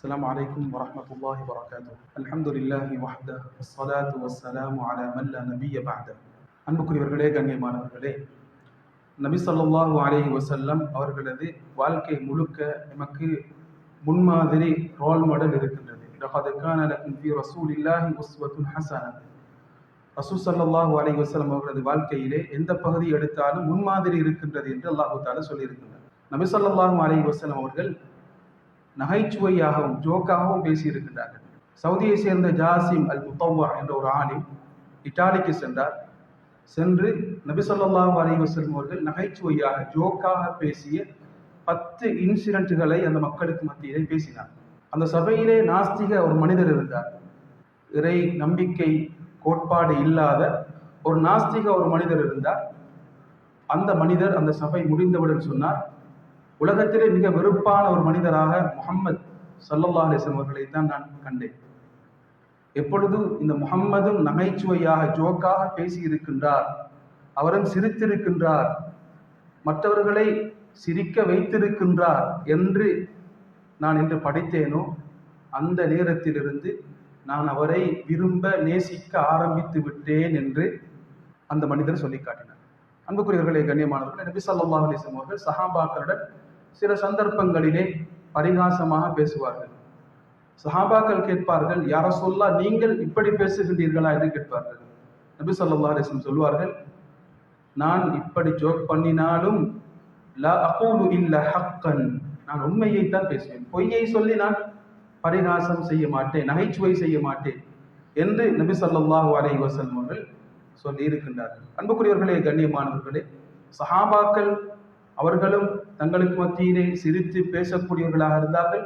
السلام عليكم ورحمة الله وبركاته الحمد لله وحده والصلاة والسلام على من لا نبي بعده அன்புக்குரியவர்களே கண்ணியமானவர்களே நபி ஸல்லல்லாஹு அலைஹி வஸல்லம் அவர்களது வாழ்க்கை முழுக்க நமக்கு முன்மாதிரி ரோல் மாடல் இருக்கின்றது لقد كان لكم في رسول الله أسوة حسنة ரசூல் ஸல்லல்லாஹு அலைஹி வஸல்லம் அவர்களது வாழ்க்கையிலே எந்த பகுதி எடுத்தாலும் முன்மாதிரி இருக்கின்றது என்று அல்லாஹு தாலா சொல்லியிருக்கின்றார் நபி ஸல்லல்லாஹு அலைஹி வஸல்லம் அவர்கள் நகைச்சுவையாகவும் ஜோக்காகவும் பேசியிருக்கின்றார்கள். சவுதியை சேர்ந்த ஜாசிம் அல் முத்தவ்வா என்ற ஒரு ஆலிம் இட்டாலிக்கு சென்றார். சென்று நபி ஸல்லல்லாஹு அலைஹி அவர்கள் நகைச்சுவையாக ஜோக்காக பேசிய பத்து இன்சிடென்ட்டுகளை அந்த மக்களுக்கு மத்தியிலே பேசினார். அந்த சபையிலே நாஸ்திக ஒரு மனிதர் இருந்தார். இறை நம்பிக்கை கோட்பாடு இல்லாத ஒரு நாஸ்திக ஒரு மனிதர் இருந்தார். அந்த மனிதர் அந்த சபை முடிந்தவுடன் சொன்னார் உலகத்திலே மிக வெறுப்பான ஒரு மனிதராக முகம்மது சல்லல்லா அலிஸ்லம் அவர்களை தான் நான் கண்டேன். எப்பொழுது இந்த முகம்மதும் நகைச்சுவையாக ஜோக்காக பேசி இருக்கின்றார் அவரும் சிரித்திருக்கின்றார் மற்றவர்களை சிரிக்க வைத்திருக்கின்றார் என்று நான் இன்று படித்தேனோ அந்த நேரத்திலிருந்து நான் அவரை விரும்ப நேசிக்க ஆரம்பித்து விட்டேன் என்று அந்த மனிதர் சொல்லி காட்டினார் அன்புக்குரியவர்களே கண்ணியமானவர்கள் நபி ஸல்லல்லாஹு அலிஸ்லம் அவர்கள் சஹாபாக்களுடன் சில சந்தர்ப்பங்களிலே பரிகாசமாக பேசுவார்கள். சஹாபாக்கள் கேட்பார்கள் யார சொல்லா நீங்கள் இப்படி பேசுகின்றீர்களா? என்று கேட்பார்கள். நபி ஸல்லல்லாஹு அலைஹி சொல்வார்கள் நான் இப்படி ஜோக் பண்ணினாலும் நான் உண்மையை தான் பேசுவேன். பொய்யை சொல்லி நான் பரிகாசம் செய்ய மாட்டேன் நகைச்சுவை செய்ய மாட்டேன் என்று நபி ஸல்லல்லாஹு அலை வஸல்லம் அவர்கள் சொல்லி இருக்கின்றார்கள் அன்புக்குரியவர்களே கண்ணியமானவர்களே சஹாபாக்கள் அவர்களும் தங்களுக்கு மத்தியிலே சிரித்து பேசக்கூடியவர்களாக இருந்தார்கள்.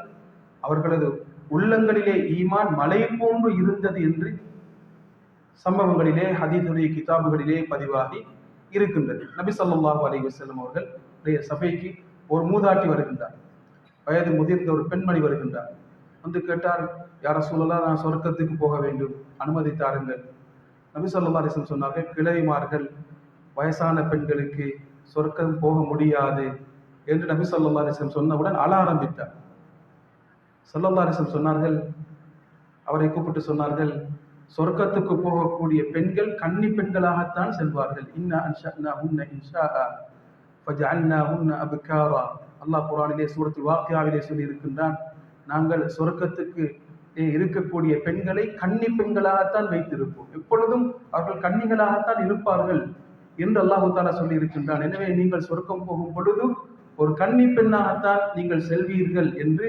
அவர்களது உள்ளங்களிலே ஈமான் மலை போன்று இருந்தது என்று சம்பவங்களிலே ஹதீதுடைய கிதாபுகளிலே பதிவாகி இருக்கின்றது. நபி ஸல்லல்லாஹு அலி வஸல்லம் அவர்கள் சபைக்கு ஒரு மூதாட்டி வருகின்றார். வயது முதிர்ந்த ஒரு பெண்மணி வருகின்றார். வந்து கேட்டார் யார சொல்லலாம் நான் சொர்க்கத்துக்கு போக வேண்டும். அனுமதி தாருங்கள். நபி சொல்லா அலிஸ்லம் சொன்னார்கள் கிழவிமார்கள் வயசான பெண்களுக்கு சொர்க்கம் போக முடியாது என்று நபி சொல்லா அலிஸ்லம் சொன்னவுடன் அழ ஆரம்பித்தார். சொல்லல்லா அலிஸ்லம் சொன்னார்கள் அவரை கூப்பிட்டு சொன்னார்கள் சொர்க்கத்துக்கு போகக்கூடிய பெண்கள் கன்னி பெண்களாகத்தான் செல்வார்கள். இன்னா அன்ஷா உன்ன இன்ஷா ஃபஜஅல்னா உன்ன அபுகாரா. அல்லாஹ் குரானிலே சூரத்தில் வாக்கியாவிலே சொல்லி இருக்கின்றான் நாங்கள் சொர்க்கத்துக்கு இருக்கக்கூடிய பெண்களை கன்னி பெண்களாகத்தான் வைத்திருப்போம். எப்பொழுதும் அவர்கள் கன்னிகளாகத்தான் இருப்பார்கள். என்று அல்லாஹு தாலா சொல்லி இருக்கின்றான் எனவே நீங்கள் சொர்க்கம் போகும் பொழுதும் ஒரு கன்னி பெண்ணாகத்தான் நீங்கள் செல்வீர்கள் என்று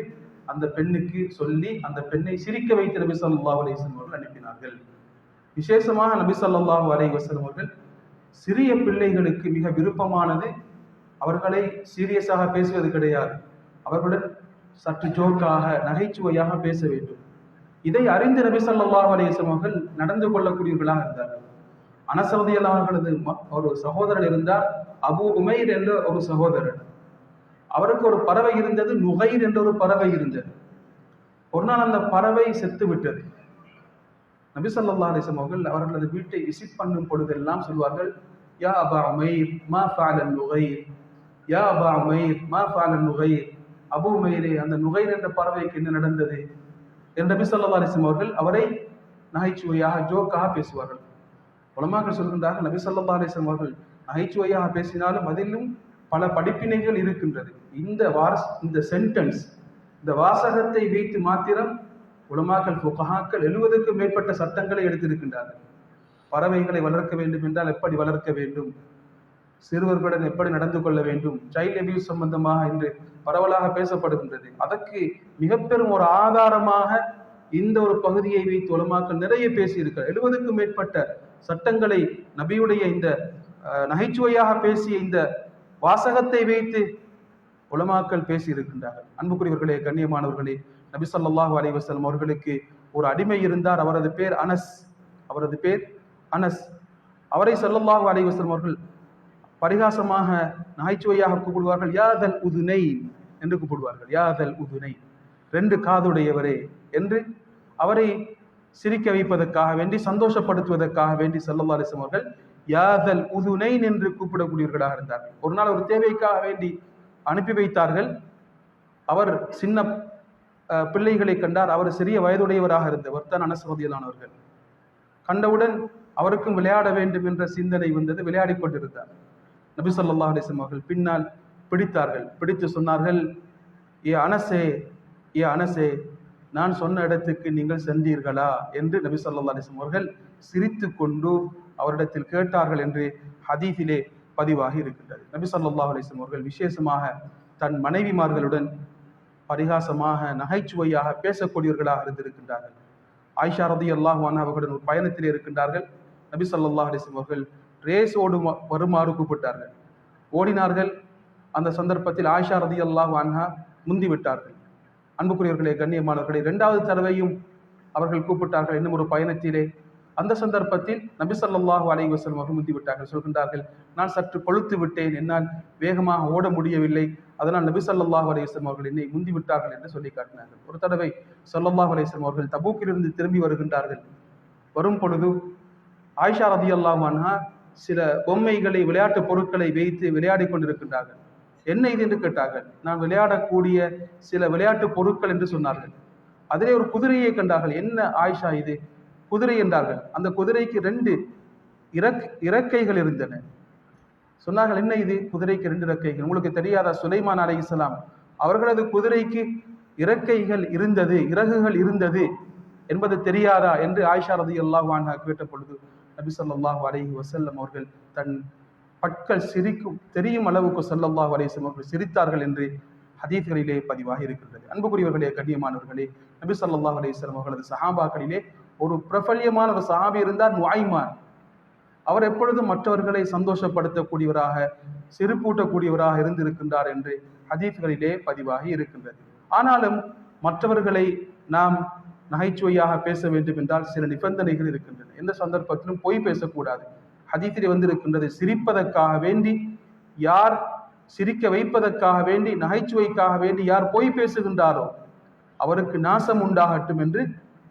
அந்த பெண்ணுக்கு சொல்லி அந்த பெண்ணை சிரிக்க வைத்து நபி சொல்லாஹ் அலிஸ்லம் அவர்கள் அனுப்பினார்கள். விசேஷமாக நபி சொல்லாஹு அலை வசலம் அவர்கள் சிறிய பிள்ளைகளுக்கு மிக விருப்பமானது அவர்களை சீரியஸாக பேசுவது கிடையாது. அவர்களுடன் சற்று ஜோக்காக நகைச்சுவையாக பேச வேண்டும். இதை அறிந்து நபி சொல்லாஹ் அலிஸ்லம் அவர்கள் நடந்து கொள்ளக்கூடியவர்களாக இருந்தார்கள். அனசவதியல் அவர்களது ஒரு சகோதரர் இருந்தார். அபு உமைர் என்ற ஒரு சகோதரர். அவருக்கு ஒரு பறவை இருந்தது நுகைர் என்ற ஒரு பறவை இருந்தது. ஒரு நாள் அந்த பறவை செத்து விட்டது. நபி சொல்லா அவர்கள் அவர்களது வீட்டை விசிட் பண்ணும் பொழுதெல்லாம் சொல்வார்கள் யா அபா உமைர் மா ஃபாலன் நுகைர்? யா அபா உமைர் மா ஃபாலன் நுகைர்? அபு உமைரே அந்த நுகைர் என்ற பறவைக்கு என்ன நடந்தது? என்று நபி சொல்லா அலிஸ்லம் அவர்கள் அவரை நகைச்சுவையாக ஜோக்காக பேசுவார்கள். உலமாக்கள் சொல்கின்றார்கள் நபி சொல்லா அவர்கள் நகைச்சுவையாக பேசினாலும் அதிலும் பல படிப்பினைகள் இருக்கின்றது. இந்த வாஸ் இந்த சென்டென்ஸ் இந்த வாசகத்தை வைத்து மாத்திரம் உலமாக்கள் புகஹாக்கள் எழுவதற்கும் மேற்பட்ட சட்டங்களை எடுத்திருக்கின்றார்கள். பறவைகளை வளர்க்க வேண்டும் என்றால் எப்படி வளர்க்க வேண்டும்? சிறுவர்களுடன் எப்படி நடந்து கொள்ள வேண்டும்? சைல்ட் அபியூஸ் சம்பந்தமாக இன்று பரவலாக பேசப்படுகின்றது. அதற்கு மிக பெரும் ஒரு ஆதாரமாக இந்த ஒரு பகுதியை வைத்து உலமாக்கள் நிறைய பேசியிருக்கிறார் எழுபதுக்கும் மேற்பட்ட சட்டங்களை நபியுடைய இந்த நகைச்சுவையாக பேசிய இந்த வாசகத்தை வைத்து உலமாக்கள் பேசி இருக்கின்றார்கள் அன்புக்குரியவர்களே கண்ணியமானவர்களே நபி சொல்லாஹு அலைவசல்லம் அவர்களுக்கு ஒரு அடிமை இருந்தார். அவரது பேர் அனஸ். அவரது பேர் அனஸ். அவரை சொல்லல்லாஹு அலைவசல்லம் அவர்கள் பரிகாசமாக நகைச்சுவையாக கூப்பிடுவார்கள். யாதல் உதுனை என்று கூப்பிடுவார்கள். யாதல் உதுனை ரெண்டு காதுடையவரே என்று அவரை சிரிக்க வைப்பதற்காக வேண்டி சந்தோஷப்படுத்துவதற்காக வேண்டி சல்லல்லா அலிஸ்லம் அவர்கள் யாதல் உதுனைன் என்று கூப்பிடக்கூடியவர்களாக இருந்தார்கள் ஒரு நாள் ஒரு தேவைக்காக வேண்டி அனுப்பி வைத்தார்கள். அவர் சின்ன பிள்ளைகளை கண்டார். அவர் சிறிய வயதுடையவராக இருந்தவர் தான் அனசவதியிலானவர்கள் கண்டவுடன் அவருக்கும் விளையாட வேண்டும் என்ற சிந்தனை வந்தது. விளையாடிக் கொண்டிருந்தார். நபி சொல்லா அலைஹி அவர்கள் பின்னால் பிடித்தார்கள். பிடித்து சொன்னார்கள் ஏ அனசே ஏ அனசே நான் சொன்ன இடத்துக்கு நீங்கள் சென்றீர்களா? என்று நபி சொல்லா அலைஹி அவர்கள் சிரித்து கொண்டு அவரிடத்தில் கேட்டார்கள் என்று ஹதீஃபிலே பதிவாகி இருக்கின்றது. நபி சொல்லா அலைஹி அவர்கள் விசேஷமாக தன் மனைவிமார்களுடன் பரிகாசமாக நகைச்சுவையாக பேசக்கூடியவர்களாக இருந்திருக்கின்றார்கள். ஆயிஷா ரதி அல்லாஹ் அவர்களுடன் ஒரு பயணத்தில் இருக்கின்றார்கள். நபி சொல்லா அலைஹி அவர்கள் ரேஸ் ஓடும் வருமாறு கூப்பிட்டார்கள். ஓடினார்கள். அந்த சந்தர்ப்பத்தில் ஆயிஷா ரதி அல்லாஹ் வான்ஹா முந்திவிட்டார்கள். அன்புக்குரியவர்களே கண்ணியமானவர்களே இரண்டாவது தடவையும் அவர்கள் கூப்பிட்டார்கள் இன்னும் ஒரு பயணத்திலே. அந்த சந்தர்ப்பத்தில் நபிசல்லாஹு ஸல்லல்லாஹு அலைஹி அவர்கள் முந்திவிட்டார்கள் சொல்கின்றார்கள் நான் சற்று கொழுத்து விட்டேன் என்னால் வேகமாக ஓட முடியவில்லை. அதனால் நபிசல்லாஹு ஸல்லல்லாஹு அலைஹி அவர்கள் என்னை முந்திவிட்டார்கள் என்று சொல்லி காட்டினார்கள். ஒரு தடவை சொல்லல்லாஹு அலைஹி அவர்கள் தபூக்கிலிருந்து திரும்பி வருகின்றார்கள். வரும் பொழுது ஆயிஷா ரதியல்லாஹு அன்ஹா சில பொம்மைகளை விளையாட்டு பொருட்களை வைத்து விளையாடிக் கொண்டிருக்கின்றார்கள். என்ன இது என்று கேட்டார்கள். நான் விளையாடக்கூடிய சில விளையாட்டு பொருட்கள் என்று சொன்னார்கள். அதிலே ஒரு குதிரையை கண்டார்கள். என்ன ஆயிஷா இது? குதிரை என்றார்கள். அந்த குதிரைக்கு ரெண்டு இறக் இறக்கைகள் இருந்தன. சொன்னார்கள் என்ன இது? குதிரைக்கு ரெண்டு இறக்கைகள். உங்களுக்கு தெரியாதா? சுலைமான் அலை இஸ்லாம் அவர்களது குதிரைக்கு இறக்கைகள் இருந்தது இறகுகள் இருந்தது என்பது தெரியாதா? என்று ஆயிஷா ரதி அல்லாஹ் கேட்ட பொழுது நபி ஸல்லல்லாஹு அலஹி வசல்லம் அவர்கள் தன் பற்கள் சிரிக்கும் தெரியும் அளவுக்கு ஸல்லல்லாஹு அலைஹி அவர்கள் சிரித்தார்கள் என்று ஹதீஸ்களிலே பதிவாக இருக்கின்றது. அன்புக்குரியவர்களே கண்ணியமானவர்களே நபி ஸல்லல்லாஹு அலைஹி அவர்களது சஹாபாக்களிலே ஒரு பிரபல்யமான ஒரு சஹாபி இருந்தார் நுவாய்மான் அவர் எப்பொழுதும் மற்றவர்களை சந்தோஷப்படுத்தக்கூடியவராக சிரிப்பூட்டக்கூடியவராக இருந்திருக்கின்றார் என்று ஹதீஸ்களிலே பதிவாகி இருக்கின்றது. ஆனாலும் மற்றவர்களை நாம் நகைச்சுவையாக பேச வேண்டும் என்றால் சில நிபந்தனைகள் இருக்கின்றன எந்த சந்தர்ப்பத்திலும் பொய் பேசக்கூடாது. ஹதீஸிலே வந்திருக்கின்றது சிரிப்பதற்காக வேண்டி யார் சிரிக்க வைப்பதற்காக வேண்டி நகைச்சுவைக்காக வேண்டி யார் பொய் பேசுகின்றாரோ அவருக்கு நாசம் உண்டாகட்டும் என்று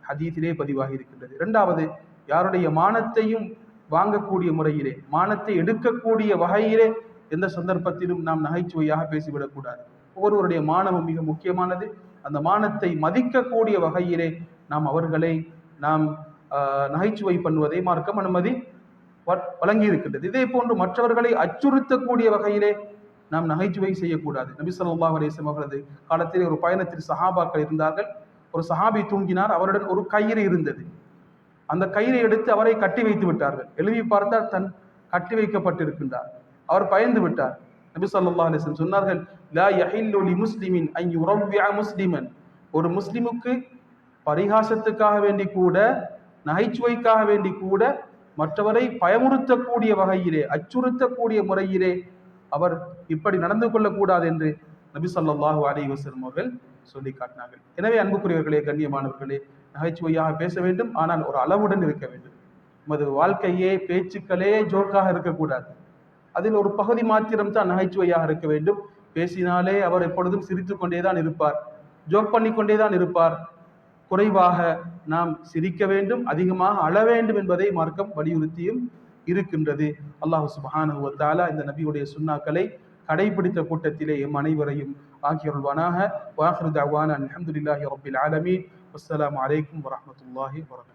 ஹதீஸிலே பதிவாகி இருக்கின்றது. இரண்டாவது யாருடைய மானத்தையும் வாங்கக்கூடிய முறையிலே மானத்தை எடுக்கக்கூடிய வகையிலே எந்த சந்தர்ப்பத்திலும் நாம் நகைச்சுவையாக பேசிவிடக்கூடாது. ஒவ்வொருவருடைய மானமும் மிக முக்கியமானது. அந்த மானத்தை மதிக்கக்கூடிய வகையிலே நாம் அவர்களை நாம் நகைச்சுவை பண்ணுவதை மார்க்கம் அனுமதி வழங்கி இருக்கின்றது இதே போன்று மற்றவர்களை அச்சுறுத்தக்கூடிய வகையிலே நாம் நகைச்சுவை செய்யக்கூடாது. நபி ஸல்லல்லாஹு அலைஹி காலத்தில் அவர்களது ஒரு பயணத்தில் சஹாபாக்கள் இருந்தார்கள். ஒரு சஹாபி தூங்கினார். அவருடன் ஒரு கயிறு இருந்தது. அந்த கயிறை எடுத்து அவரை கட்டி வைத்து விட்டார்கள். எழுதி பார்த்தால் தன் கட்டி வைக்கப்பட்டிருக்கின்றார். அவர் பயந்து விட்டார். நபி ஸல்லல்லாஹு அலைஹி சொன்னார்கள் லா யஹில்லு முஸ்லிமின் அன் யுரவ்விஅ முஸ்லிமன். ஒரு முஸ்லிமுக்கு பரிகாசத்துக்காக வேண்டி கூட நகைச்சுவைக்காக வேண்டி கூட மற்றவரை பயமுறுத்தக்கூடிய வகையிலே அச்சுறுத்தக்கூடிய முறையிலே அவர் இப்படி நடந்து கொள்ளக்கூடாது என்று நபி சொல்லாஹு அலி வசலம் அவர்கள் சொல்லி காட்டினார்கள் எனவே அன்புக்குரியவர்களே கண்ணியமானவர்களே நகைச்சுவையாக பேச வேண்டும் ஆனால் ஒரு அளவுடன் இருக்க வேண்டும். நமது வாழ்க்கையே பேச்சுக்களே ஜோக்காக இருக்கக்கூடாது. அதில் ஒரு பகுதி மாத்திரம் தான் நகைச்சுவையாக இருக்க வேண்டும். பேசினாலே அவர் எப்பொழுதும் சிரித்து கொண்டே தான் இருப்பார் ஜோக் பண்ணிக்கொண்டே தான் இருப்பார். குறைவாக நாம் சிரிக்க வேண்டும் அதிகமாக அழ வேண்டும் என்பதை மார்க்கம் வலியுறுத்தியும் இருக்கின்றது. அல்லாஹு சுப்ஹானஹு தாலா இந்த நபியுடைய சுன்னாக்களை கடைபிடித்த கூட்டத்திலே எம் அனைவரையும் ஆகியருள்வானாக வாஹிருதாவான அலமதுல்லாஹி ரபில் ஆலமீன். அஸ்லாம் வலைக்கம் வரமத்துல்லாஹி வரகம்